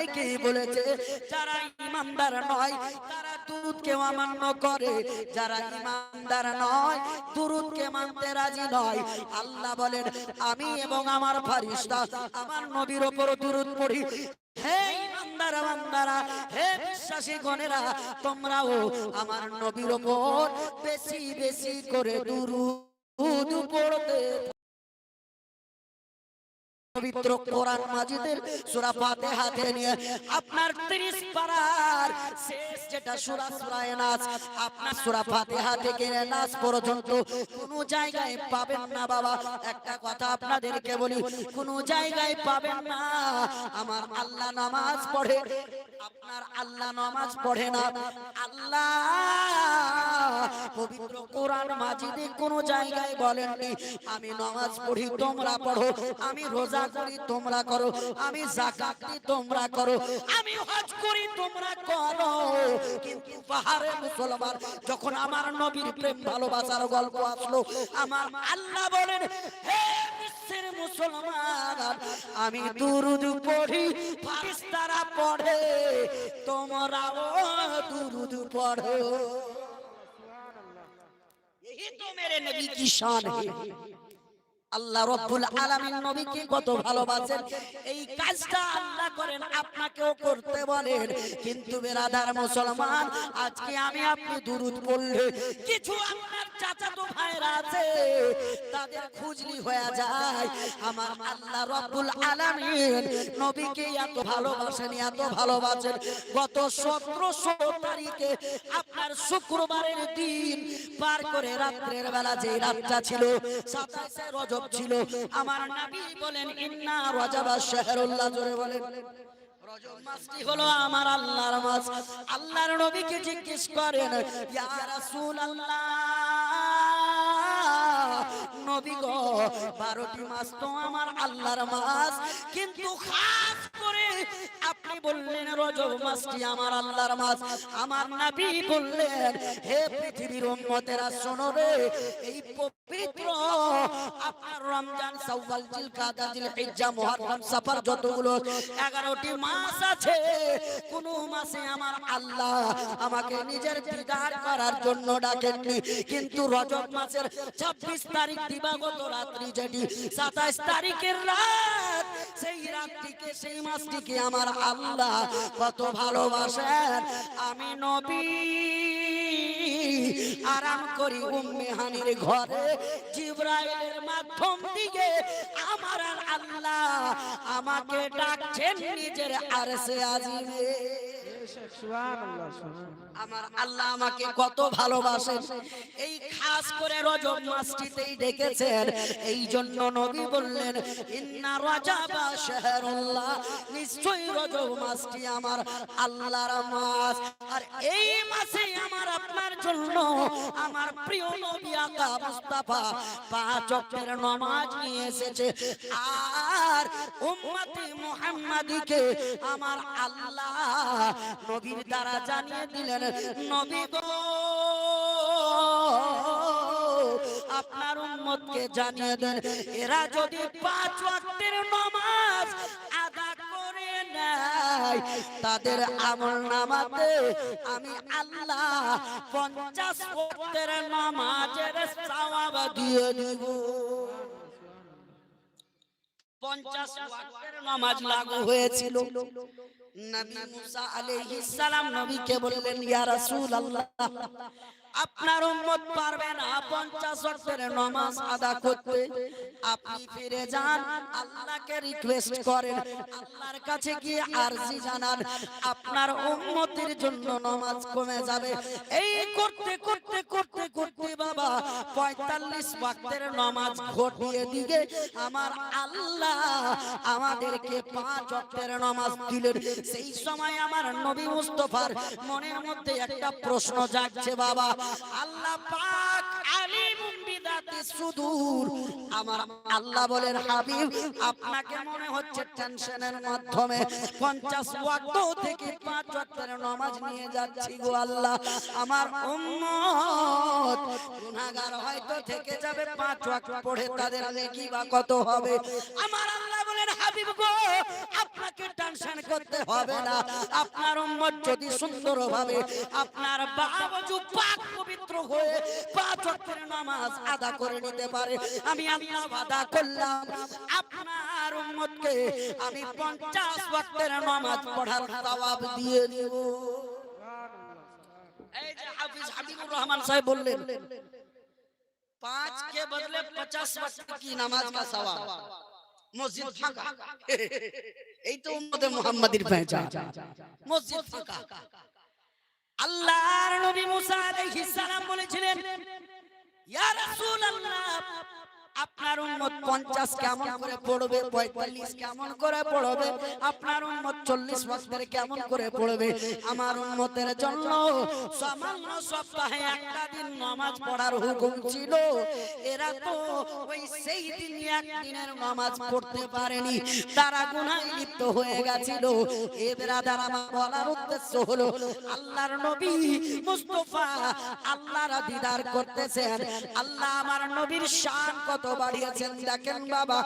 অনেকেই বলেছে, যারা ইমানদার নয়, তারা অমান্য করে। যারা ইমানদার নয় মানতে রাজি নয়। আল্লাহ বলেন, আমি এবং আমার ফারিস্তা, আমার নবীর ওপর দুরুদ পড়ি। হে ইমানদারা বান্দারা, হে বিশ্বাসী গণেরা, তোমরাও আমার নবীর ওপর বেশি বেশি করে দুরুদ পড়তে পবিত্র কোরআন মাজিদের সূরা থেকে নিয়ে আপনার 30 পারার শেষ যেটা সূরা সূরা নাস আপনার সূরা ফাতিহা থেকে নাস পর্যন্ত কোন জায়গায় পাবেন না বাবা। একটা কথা আপনাদেরকে বলি, কোন জায়গায় পাবেন না। আমার আল্লাহ নামাজ পড়ে, আপনার আল্লাহ নামাজ পড়ে না। আল্লাহ পবিত্র কোরআন মাজিদে কোন জায়গায় বলেননি, আমি নামাজ পড়ি, তোমরা পড়ো, আমি রোজা করি তোমরা করো আমি যাকাত দিই তোমরা করো আমি হজ করি তোমরা করো কিন্তু পাহাড়ে মুসলমান যখন আমার নবীর প্রেম ভালোবাসার গল্প আসলো আমার আল্লাহ বলেন হে বিশ্বের মুসলমান আমি দুরুদ পড়ি ফারিস্তারা পড়ে তোমরাও দুরুদ পড়ো यही तो मेरे नबी की शान है আল্লাহ রব্বুল আলামিন নবীকে কত ভালোবাসেন। এই কাজটা আল্লাহ করেন, আপনাকেও করতে বলেন। কিন্তু বেরাদার মুসলমান, আজকে আমি আপনি দুরুদ পড়লে কিছু আপনার চাচাতো ভাইরা আছে, তাদের খুঁজলি হয়ে যায়। আমার আল্লাহ রব্বুল আলামিন নবীকে এত ভালোবাসেন এত ভালোবাসেন। গত সতেরোশো তারিখে আপনার শুক্রবারের দিন পার করে রাত্রের বেলা যে রাতটা ছিল, সাতাশে রজব ছিল। আমার নবী বলেন, ইন্না রজাবা শাহরুল্লাহ জোরে বলেন। রজব মাসটি হলো আমার আল্লাহর মাস আল্লাহর নবীকে জিজ্ঞেস করেন রাসূলুল্লাহ? নবী গো 12টি মাস তো আমার আল্লাহর মাস কিন্তু খাস করে আপনি বললেন, রজব মাসটি আমার আল্লাহর মাস আমার নবী বললেন, হে পৃথিবীর উম্মতেরা, শোনো এই পবিত্র। আপনার রমজান, শাওয়াল, জিলকাদা, জিলহিজ্জা, মুহররম সফর যতগুলো 11টি মাস আছে। কোন মাসে আমার আল্লাহ আমাকে নিজের দিদার করার জন্য ডাকেননি। কিন্তু রজব মাসের 26 তারিখ, দিবাগত রাত্রি যেটি 27 তারিখের রাত, সেই রাতটিকে, সেই মাসটিকে আমার আল্লাহ কত ভালোবাসেন। আমি নবী। আরাম করি উম্মে হানির ঘরে। জিব্রাইলের মাধ্যম দিয়ে আমার আল্লাহ আমাকে ডাকছেন নিজের আরশে আজিমে। আল্লাহ আমাকে কত ভালোবাসেন। এই খাস করে রজব মাসটিতেই এই জন্য নবী বললেন, ইন্না রজাবা শাহরুল্লাহ। নিশ্চয়ই রজব আমার আল্লাহর মাস। আর এই মাসে আমার আপনার জন্য আমার প্রিয় নবী আকা মুস্তাফা পাঁচ ওয়াক্তের নামাজ নিয়ে এসেছে। আর উম্মতি মুহাম্মাদিকে আমার আল্লাহ নবীর দ্বারা জানিয়ে দিলেন, নবী গো, আপনার উম্মতকে জানিয়ে দেন, এরা যদি পাঁচ ওয়াক্তের নামাজ আদা করে নেয়, তাদের আমল নামাতে আমি আল্লাহ পঞ্চাশ ওয়াক্তের নামাজের সওয়াব দিয়ে দিব। পঞ্চাশ নামাজ লাগু হয়েছিল। নবী মুসা আলাইহিস সালাম নবীকে বললেন ইয়া রাসূলুল্লাহ আপনার উম্মত পারবে না 50 ওয়াক্তের নামাজ আদা করতে। আপনি ফিরে যান, আল্লাহকে রিকোয়েস্ট করেন, আল্লাহর কাছে গিয়ে আরজি জানান, আপনার উম্মতের জন্য নামাজ কমে যাবে। এই করতে করতে করতে করতে বাবা 45 ওয়াক্তের নামাজ ঘটিয়ে দিকে আমার আল্লাহ আমাদেরকে পাঁচ ওয়াক্তের নামাজ দিলেন। সেই সময় আমার নবী মুস্তফার মনের মধ্যে একটা প্রশ্ন জাগছে বাবা আল্লাহ পাক বিদাতি সুদূর। আমার আল্লাহ বলেন, হাবিব, আপনাকে মনে হচ্ছে টেনশনের মাধ্যমে 50 ওয়াক্ত থেকে 5 ওয়াক্তের নামাজ নিয়ে যাচ্ছি গো আল্লাহ। আমার উম্মত গুনাহগার হয়তো থেকে যাবে 5 ওয়াক্ত পড়ে তাদের বা কত হবে? আমার আল্লাহ হাবিব গো আপনাকে টেনশন করতে হবে না আপনার উম্মত যদি সুন্দরভাবে আপনার বাবজু পাক পবিত্র হয়ে পাঁচ ওয়াক্তের নামাজ আদা করে নিতে পারে আমি আল্লাহ ওয়াদা করলাম আপনার উম্মতকে আমি 50 ওয়াক্তের নামাজ পড়ার সওয়াব দিয়ে দেব এই যে হাফিজ হাবিবুর রহমান সাহেব বললেন पांच के बदले पचास वक्त की नमाज का सवाब মসজিদ ফাঁকা। এই তো উম্মতে মুহাম্মাদির পেঁচা মসজিদ ফাঁকা। আল্লাহর নবী মুসা আলাইহিস সালাম বলেছিলেন ইয়া রাসূলুল্লাহ আপনার উম্মত 50 কেমন করে পড়বে 45 কেমন করে পড়বে, আপনার উম্মত 40 ওয়াক্তের কেমন করে পড়বে? আমার উম্মতের জন্য সামান্য সপ্তাহে একটা দিন নামাজ পড়ার হুকুম ছিল। এরা তো ওই সেই দিন একদিনের নামাজ পড়তে পারেনি। তারা গুনাহে লিপ্ত হয়ে গেছিল। এদের দ্বারা আমার বলার উদ্দেশ্য হলো, আল্লাহর নবী মুস্তাফা আল্লাহর দিদার করতেছেন। আল্লাহ আমার নবীর শান কত বাড়িয়েছেন? দেখেন বাবা,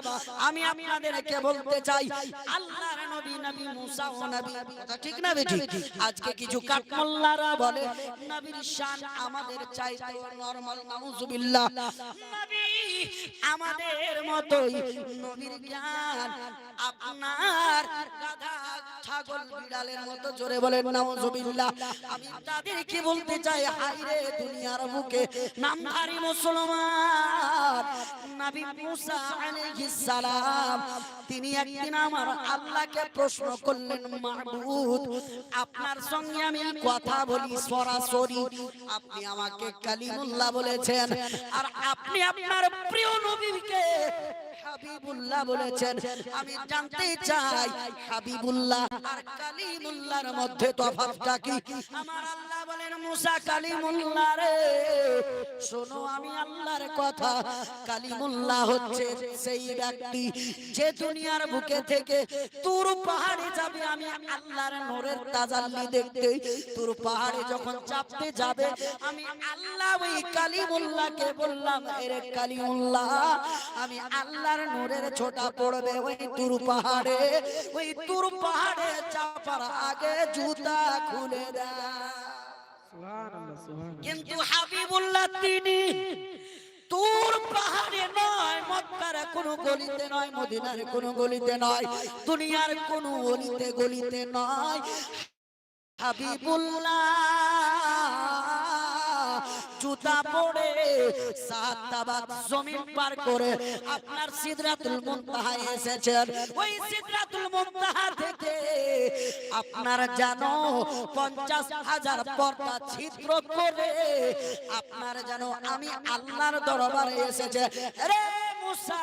আমি আপনাদেরকে বলতে চাই, আল্লাহর নবী নবী মুসা ও নবী, কথা ঠিক না বেটি আজকে কিছু কাঠমোল্লারা বলে, নবীর শান আমাদের চাইতে নরমাল নাউজুবিল্লাহ। নবী আমাদের মতোই নবীর জ্ঞান, আপনার গাধা ছাগল বিড়ালের মতো জোরে বলেন, নাউজুবিল্লাহ। আমি তাদেরকে বলতে চাই হাইরে দুনিয়ার বুকে নামধারী মুসলমান নবী তিনি একদিন আমার আল্লাহকে প্রশ্ন করলেন মাহবুদ আপনার সঙ্গে আমি কথা বলি সরাসরি। আপনি আমাকে কালিমুল্লাহ বলেছেন। আর আপনি আপনার প্রিয় নবীকে হাবিবুল্লাহ বলেছেন, আমি জানতে চাই হাবিবুল্লাহ আর কালিমুল্লাহর মধ্যে তফাৎটা কি? আমার আল্লাহ বলেন, মুসা কালিমুল্লাহ রে, শোনো আমি আল্লাহর কথা। কালিমুল্লাহ হচ্ছে সেই ব্যক্তি যে দুনিয়ার বুকে থেকে তুর পাহাড়ে যাবে। আমি আল্লাহর নূরের তাজাল্লি দেখতে তুর পাহাড়ে যখন চাপতে যাবে, আমি আল্লাহ ওই কালিমুল্লাহকে বললাম, এরে কালিমুল্লাহ, আমি আল্লাহর নূরের ছোটা পড়বে ওই তুর পাহাড়ে ওই তুর পাহাড়ে চাপার আগে জুতা খুলে দেয় কিন্তু হাবিবুল্লাহ তিনি তুর পাহাড়ে নয় মক্কার কোন গলিতে নয় মদিনার কোন গলিতে নয় দুনিয়ার কোন গলিতে গলিতে নয়। হাবিবুল্লাহ জুতা পড়ে সাত জমিন পার করে আপনার সিদরাতুল মুনতাহা এসেছেন। ওই সিদরাতুল মুনতাহা থেকে আপনার জানো পঞ্চাশ হাজার পর্দা ছিদ্র করে আপনার জানো আমি আল্লাহর দরবারে এসেছে। রে মুসা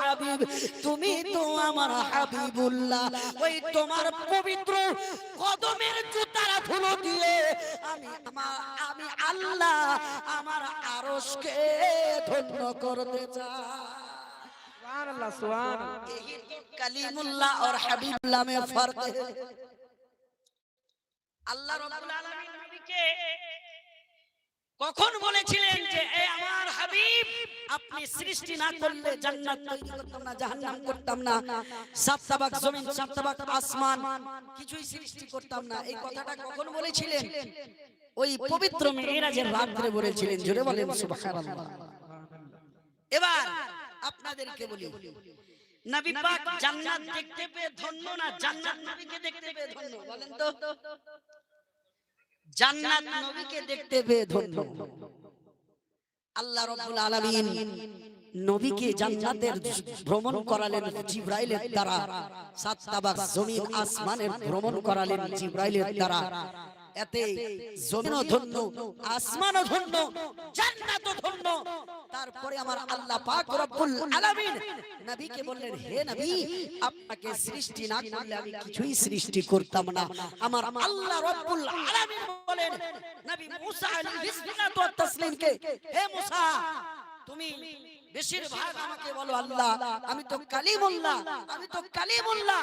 হাবিব তুমি তো আমার হাবিবুল্লাহ ওই তোমার পবিত্র কদমের জুতার ধুলো দিয়ে আমি আমার আমি আল্লাহ আমার আরশকে ধন্য করতে চাই सुभान अल्लाह सुभान यही तो कलीमुल्लाह और हबीबुल्लाह में फर्क है আল্লাহ রাব্বুল আলামিন নবীকে কখন বলেছিলেন যে এ আমার হাবিব আপনি সৃষ্টি না করলে জান্নাত তৈরি করতাম না জাহান্নাম করতাম না। সাত তাবাক জমিন সাত তাবাক আসমান কিছুই সৃষ্টি করতাম না। এই কথাটা কখন বলেছিলেন? ওই পবিত্র মেরাজের রাত্রে বলেছিলেন জোরে বলেন সুবহানাল্লাহ। এবার আপনাদেরকে বলি নবী পাক জান্নাত দেখতে পেয়ে ধন্য না জান্নাত নবীকে দেখতে পেয়ে ধন্য বলেন তো। জান্নাত নবীকে দেখতে পেয়ে ধন্য। আল্লাহ রাব্বুল আলামিন নবীকে জান্নাতের ভ্রমণ করালেন জিব্রাইলের দ্বারা। সাত তাবাক জমিন আসমানের ভ্রমণ করালেন জিব্রাইলের দ্বারা। এতে জমিনও ধন্য আসমানও ধন্য জান্নাতও ধন্য তারপরে আমার আল্লাহ পাক রব্বুল আলামিন নবীকে বললেন, হে নবী, আপনাকে সৃষ্টি না করলে আমি কিছুই সৃষ্টি করতাম না। আমার আল্লাহ রব্বুল আলামিন বলেন, নবী মুসা আলাইহিস সালাতু ওয়াত তাসলিমকে, হে মুসা, তুমি বেশিরভাগ আমাকে বলো আল্লাহ, আমি তো কালিমুল্লাহ, আমি তো কালিমুল্লাহ।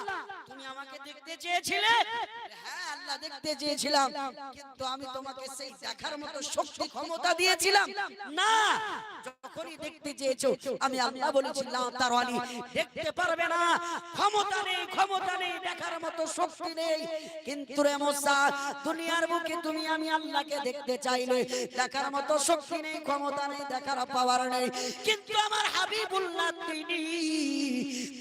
তুমি আমাকে দেখতে চেয়েছিলে আল্লাহ দেখতে চেয়েছিলাম, কিন্তু আমি তোমাকে সেই দেখার মতো শক্তি, ক্ষমতা দিয়েছিলাম। না, যখনই দেখতে চেয়েছো, আমি আল্লাহ বলেছিলাম তার আলী দেখতে পারবে না। ক্ষমতা নেই ক্ষমতা নেই, দেখার মতো শক্তি নেই। কিন্তু রে মোসা, দুনিয়ার বুকে তুমি, আমি আল্লাহকে দেখতে চাইলে দেখার মতো শক্তি নেই, ক্ষমতা নেই, দেখার পাওয়ার নেই। কিন্তু আমার হাবিবুল্লাহ তিনি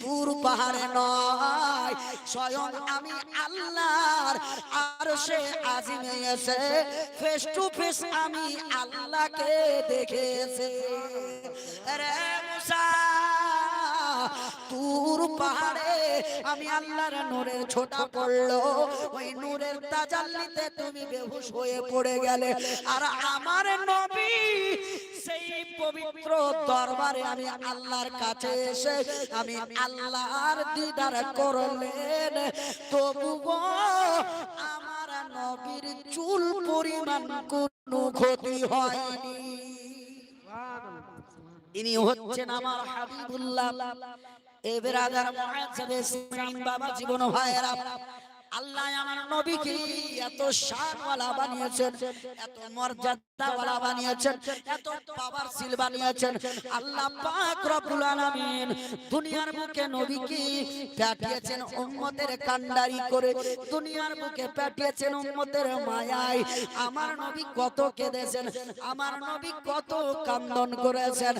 তুর পাহাড়ে নয়, স্বয়ং আমি আল্লাহর আর সে আজিমে এসে ফেস টু ফেস আমি আল্লাহকে দেখেছি। রে মুসা তুর পাহাড়ে আমি আল্লাহর নূরের ছোটা পড়ল। ওই নূরের তাজাল্লিতে তুমি বেহুশ হয়ে পড়ে গেলে। আর আমার নবী সেই পবিত্র দরবারে আমি আল্লাহর কাছে এসে আমি আল্লাহর দিদার করলেন। তবু আমার নবীর চুল পরিমাণ কোনো ক্ষতি হয়নি। ইনি হচ্ছেন আমার হাবিবুল্লাহ। এ ইসমাইল বাবা জীবন ভাইয়েরা, আল্লাহ আমার নবীকে এত শানওয়ালা বানিয়েছেন, এত মর্যাদাওয়ালা বানিয়েছেন, এত বানিয়েছেন। আল্লাহ পাক রব্বুল আলামিন দুনিয়ার বুকে নবীকে পাঠিয়েছেন উম্মতের কান্ডারি করে, দুনিয়ার বুকে পাঠিয়েছেন উম্মতের মায়ায়। আমার নবী কত কেঁদেছেন, আমার নবী কত কান্দন করেছেন।